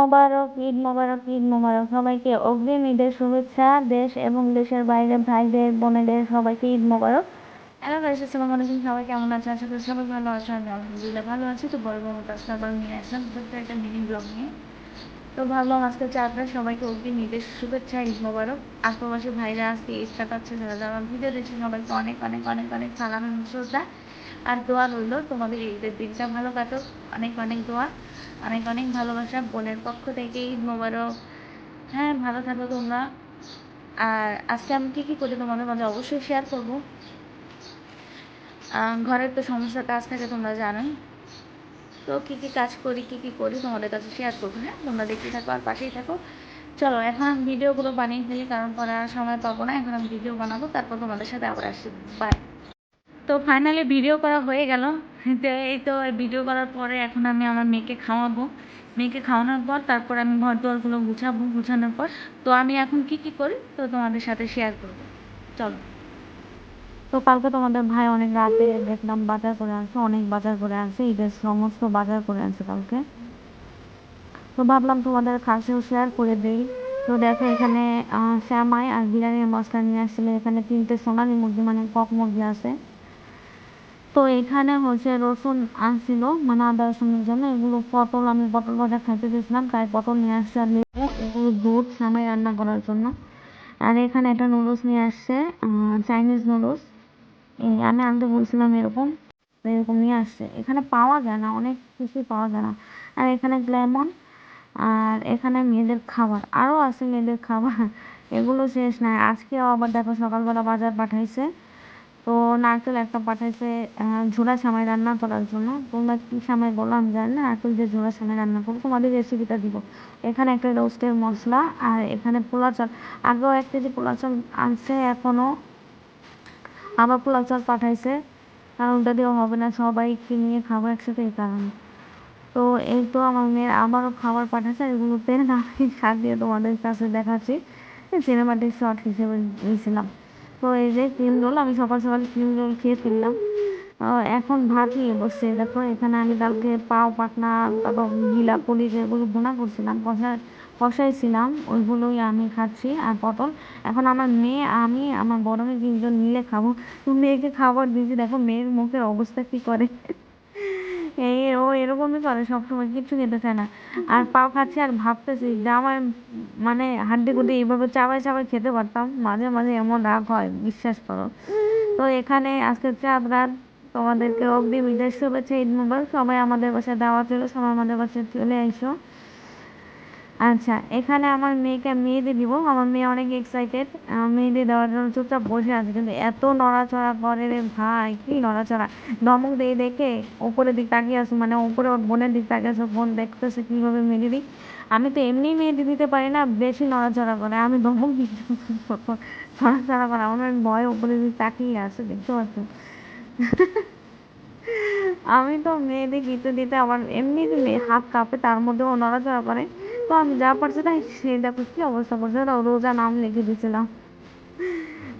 মোবারক, ঈদ মোবারক ঈদ মোবারক। সবাইকে অগ্রিম ঈদের শুভেচ্ছা। দেশ এবং দেশের বাইরে ভাইদের, বোনেদের সবাইকে ঈদ মোবারক। হ্যালো গাইস আসসালামু আলাইকুম। সবাই কেমন আছে আশা করি সবাই ভালো আছে আমি আলহামদুলিল্লাহ ভালো আছি। তো বড় বড় কাজটা আবার নিয়ে আসলাম। একটা মিনি ব্লগ নিয়ে। তো ভাবলাম আজকে চারটা সবাইকে অগ্রিম ঈদের শুভেচ্ছা, ঈদ মোবারক। আশেপাশে ভাইরা আজকে ঈদ কাটাচ্ছে যারা যারা ভিডিও দেখছে, সবাইকে অনেক অনেক অনেক অনেক সালাম এবং শ্রদ্ধা। আর দোয়া রইল, তোমাদের ঈদের দিনটা ভালো কাটুক। অনেক অনেক দোয়া। অনেক অনেক ভালোবাসা, বোনের পক্ষ থেকে ঈদ মোবারক। হ্যাঁ ভালো থাকো তোমরা। আর আজকে আমি কী কী করি তোমাদের মাঝে অবশ্যই শেয়ার করব। ঘরের তো সমস্ত কাজ থাকে তোমরা জানোই। তো কী কী কাজ করি, কী কী করি তোমাদের কাছে শেয়ার করব হ্যাঁ? তোমরা দেখতে থাকো আর পাশেই থাকো। চলো, এখন আমি ভিডিওগুলো বানিয়ে ফেলি, কারণ পরে আর সময় পাবো না। এখন আমি ভিডিও বানাবো, তারপর তোমাদের সাথে আবার আসি। বাই তো ফাইনালি ভিডিও করা হয়ে গেল। তো এই তো ভিডিও করার পরে এখন আমি আমার মেয়েকে খাওয়াবো। মেয়েকে খাওয়ানোর পর তারপর আমি ঘর দোয়ারগুলো গুছাবো, গুছানোর পর। তো আমি এখন কি কি করি? তো তোমাদের সাথে শেয়ার করব। চলো। তো কালকে তোমাদের ভাই অনেক রাতে দেখলাম বাজার করে আনছে, অনেক বাজার করে আনছে, ঈদের সমস্ত বাজার করে আনছে কালকে। তো ভাবলাম তোমাদের কাছেও শেয়ার করে দিই। তো দেখো এখানে শ্যামাই আর বিরিয়ানির মশলা নিয়ে আসছিল। এখানে তিনটে সোনালি মুরগি মানে কক মুরগি আছে। তো এখানে হচ্ছে রসুন আনছিল মানে আদা রসুনের জন্য। এগুলো পটল আমি পটল ভাজা খাইতে দিয়েছিলাম, তাই পটল নিয়ে আসছে আর লেবু এগুলো দুধ সামাই রান্না করার জন্য। আর এখানে একটা নুডলস নিয়ে আসছে চাইনিজ নুডলস। আমি আনতে বলছিলাম এরকম এরকম নিয়ে আসছে। এখানে পাওয়া যায় না, অনেক কিছুই পাওয়া যায় না। আর এখানে লেমন, আর এখানে মেয়েদের খাবার। আরও আছে মেয়েদের খাবার, এগুলো শেষ নাই। আজকে আবার দেখো সকালবেলা বাজার পাঠাইছে। তো নারকেল একটা পাঠাইছে ঝোড়া সামাই রান্না করার জন্য। তোমরা কী সামাই বলো, আমি জানি না। নারকেল দিয়ে ঝোড়া সামাই রান্না করব। তোমাদের রেসিপিটা দিব। এখানে একটা রোস্টের মশলা আর এখানে পোলা চাল। আগেও এক কেজি পোলা চাল আনছে এখনও আবার পোলা চাল পাঠাইছে। কারণ ওটা দিয়েও হবে না সবাইকে নিয়ে খাব একসাথে এই কারণে। তো এই তো আমার মেয়ের আবারও খাবার পাঠাচ্ছে এগুলোতে আমি শাক দিয়ে তোমাদের কাছে দেখাচ্ছি। সিনেমাটিক শর্ট হিসেবে দিয়েছিলাম তো এই যে ক্রিম রোল আমি সকাল সকাল ক্রিম রোল খেয়ে ফেললাম। এখন ভাত নিয়ে বসছে। দেখো, এখানে আমি কালকে পাও, পাটনা, তারপর গিলা, কলিজ যেগুলো ভোনা করছিলাম। কষা কষাইছিলাম, ওইগুলোই আমি খাচ্ছি আর পটল। এখন আমার মেয়ে, আমি, আমার বড় মেয়ে তিনজন মিলে খাব। মেয়েকে খাবার দিয়েছি। দেখো, মেয়ের মুখের অবস্থা কী করে? এই ও এরকমই করে, সবসময় কিচ্ছু খেতে চায় না। আর পাও খাচ্ছি আর ভাবতেছি যে আমার মানে হাড্ডি গুড্ডি এইভাবে চাবাই চাবাই খেতে পারতাম, মাঝে মাঝে এমন রাগ হয়, বিশ্বাস করো। তো এখানে আজকে চাঁদ রাত, তোমাদেরকে অগ্নি বিদায় শুভেচ্ছা, ঈদ মোবারক। সবাই আমাদের বাসায় দাওয়া ছিল সবাই আমাদের বাসায় চলে এসো আচ্ছা এখানে আমার মেয়েকে মেহেদি দিব। আমার মেয়ে অনেক এক্সাইটেড মেহেদি দেওয়ার জন্য চুপচাপ বসে আছে। কিন্তু এত নড়াচড়া করে রে ভাই, কী নড়াচড়া? ধমক দিয়ে দেখে ওপরের দিক তাকিয়ে আছে। মানে ওপরে ওর বোনের দিক তাকিয়ে আছে। বোন দেখতেছে কীভাবে মেহেদি দিই? আমি তো এমনিই মেহেদি দিতে পারি না, বেশি নড়াচড়া করে। আমি ধমক দিই নড়াচড়া করে। আমার ভয় ওপরের দিক তাকিয়ে আছে। দেখতে পাচ্ছ? আমি তো মেয়েদের দিতে দিতে আমার এমনি হাত কাঁপে, তার মধ্যেও নড়াচড়া করে। তো আমি যা পারছি তাই সে দেখো কি অবস্থা করছে রোজা নাম লিখে দিয়েছিলাম।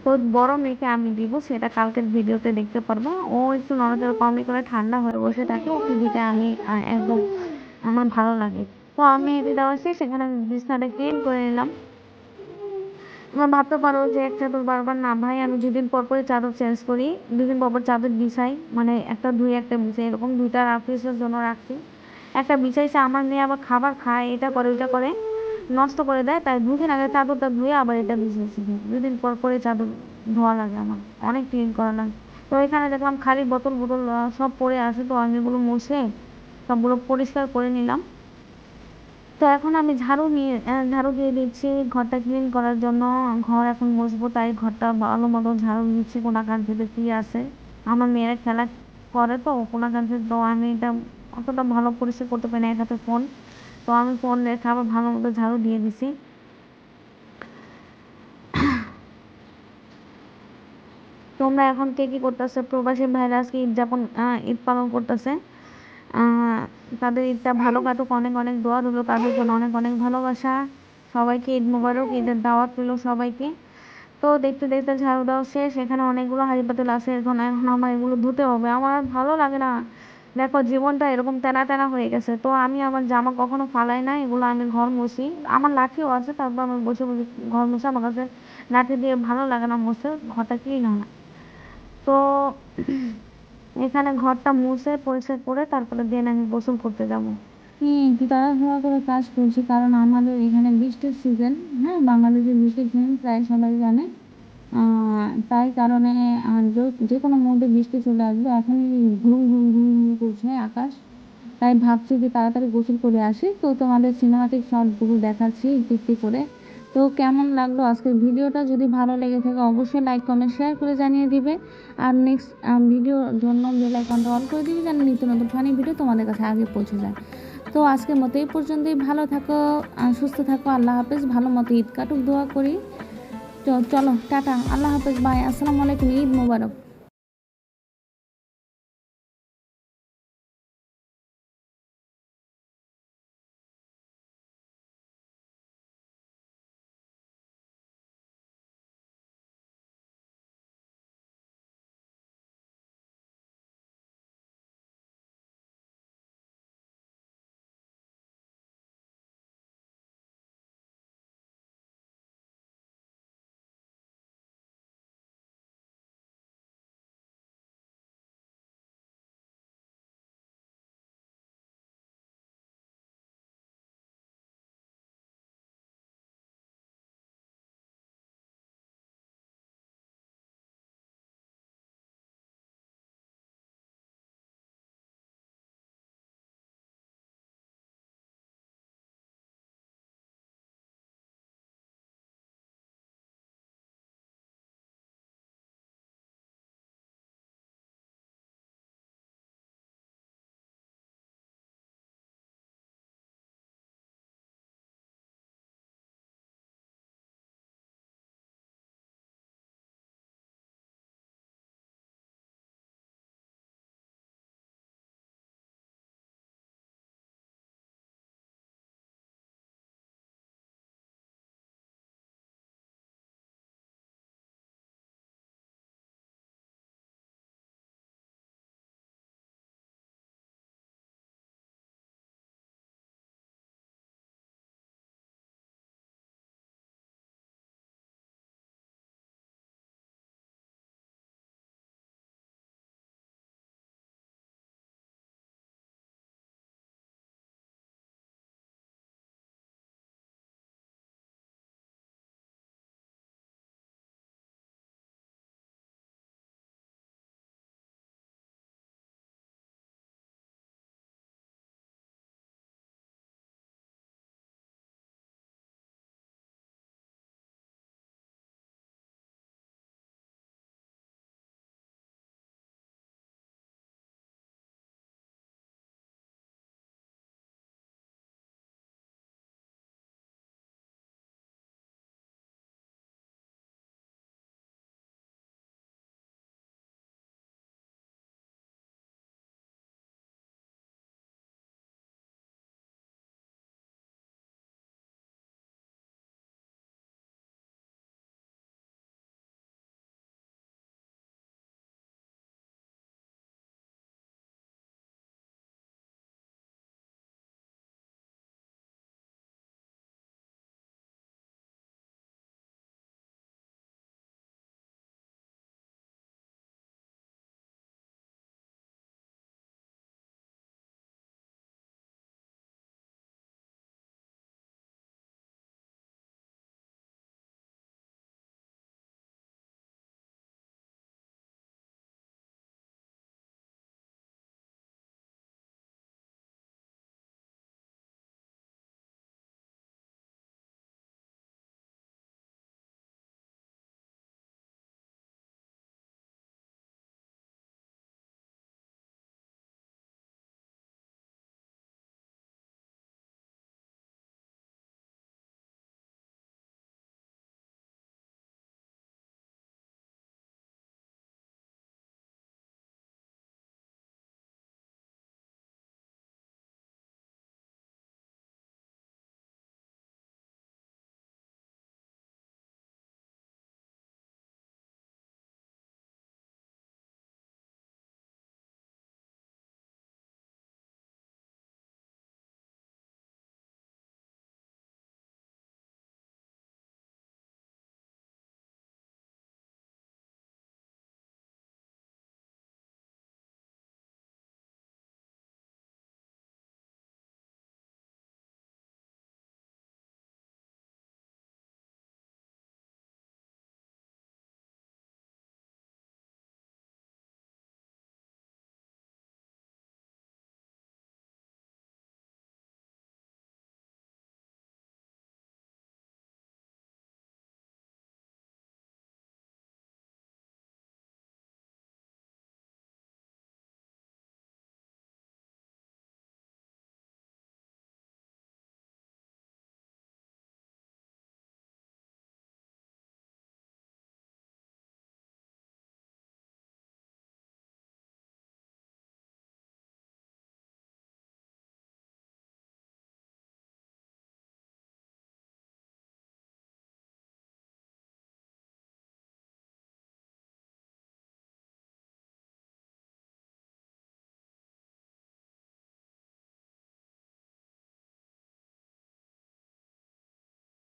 তো বড় মেয়েকে আমি দিব, সেটা কালকের ভিডিওতে দেখতে পারব। ও একটু নড়াচড়া কমই করে ঠান্ডা হয়ে বসে থাকে, ও টিভিতে আমি একদম আমার ভালো লাগে। তো আমি এটি দেওয়া শেষ সেখানে বিছনাটা ক্লিন করে নিলাম। তোমরা ভাবতে পারো যে এক চাদর বারবার না ভাই, আমি দুদিন পর পরে চাদর চেঞ্জ করি। দুদিন পর পর চাদর বিছাই মানে একটা দুই একটা বিছাই, এরকম দুইটা অফিসের জন্য রাখছি একটা বিছাইছে আমার মেয়ে আবার খাবার খায়, এটা করে, ওইটা করে, নষ্ট করে দেয় তাই দুদিন আগে চাদরটা ধুয়ে আবার এটা বিছিয়েছি দুদিন পর পরে চাদর ধোয়া লাগে আমার, অনেক ক্লিন করা লাগে। তো এখানে দেখলাম খালি বোতল বোতল সব পড়ে আছে, তো আমি এগুলো মুছে সবগুলো পরিষ্কার করে নিলাম। তো এখন আমি ঝাড়ু নিয়ে ঝাড়ু দিয়ে দিচ্ছি, ঘরটা ক্লিন করার জন্য। ঘর এখন মুছবো, তাই ঘরটা ভালো মতো ঝাড়ু দিচ্ছি কোনাকান থেকে কী আছে। আমার মেয়েরা খেলা করে তো কোনাকান থেকে তো আমি এটা অতটা ভালো পরিষ্কার করতে পারি না এক হাতে ফোন। তো আমি ফোন রেখে আবার ভালো মতো ঝাড়ু দিয়ে দিছি। তোমরা এখন কে কী করতেছে? প্রবাসী ভাইরা আজকে ঈদ যাপন ঈদ পালন করতেছে। তাদের ঈদটা ভালো কাটুক, অনেক অনেক দোয়া রইল জন্য, অনেক অনেক ভালোবাসা। সবাইকে ঈদ মোবারক, ঈদের দাওয়াত রইল সবাইকে। তো দেখতে দেখতে ঝাড়ু দেওয়া শেষ, এখানে অনেকগুলো হাঁড়ি পাতিল আছে, এখন এখন আমার এগুলো ধুতে হবে। আমার ভালো লাগে না। দেখো জীবনটা এরকম তেনা তেনা হয়ে গেছে। তো আমি আমার জামা কখনো ফালাই না এগুলো আমি ঘর মুছি। আমার লাঠিও আছে, তারপর আমি বসে বসে ঘর মুছে আমার কাছে লাঠি দিয়ে ভালো লাগে না মুছে, ঘরটা ক্লিন না। তো এখানে ঘরটা মুছে, পরিষ্কার করে তারপরে দেন আমি গোসল করতে যাব। তাড়াহুড়া করে কাজ করছি, কারণ আমাদের এখানে বৃষ্টির সিজন হ্যাঁ? বাংলাদেশের বৃষ্টির সিজন প্রায় সবাই জানে। তাই কারণে যে- কোনো মুহূর্তে বৃষ্টি চলে আসবে, এখনই ঘুম ঘুম ঘুম ঘুম করছে আকাশ। তাই ভাবছি যে তাড়াতাড়ি গোসল করে আসি। তো তোমাদের সিনেমাটিক শর্টগুলো দেখাচ্ছি একটু করে। তো কেমন লাগল আজকের ভিডিওটা? যদি ভালো লেগে থাকে, অবশ্যই লাইক কমেন্ট শেয়ার করে জানিয়ে দিবে। আর নেক্সট ভিডিওর জন্য বেল আইকনটা অন করে দিবে, যেন নিত্য নতুন ফানি ভিডিও তোমাদের কাছে আগে পৌঁছে যায়। তো আজকের মতো এই পর্যন্তই। ভালো থাকো সুস্থ থাকো, আল্লাহ হাফেজ। ভালো মতো ঈদ কাটুক, দোয়া করি। চলো টাটা আল্লাহ হাফেজ বাই আসসালামু আলাইকুম ঈদ মোবারক।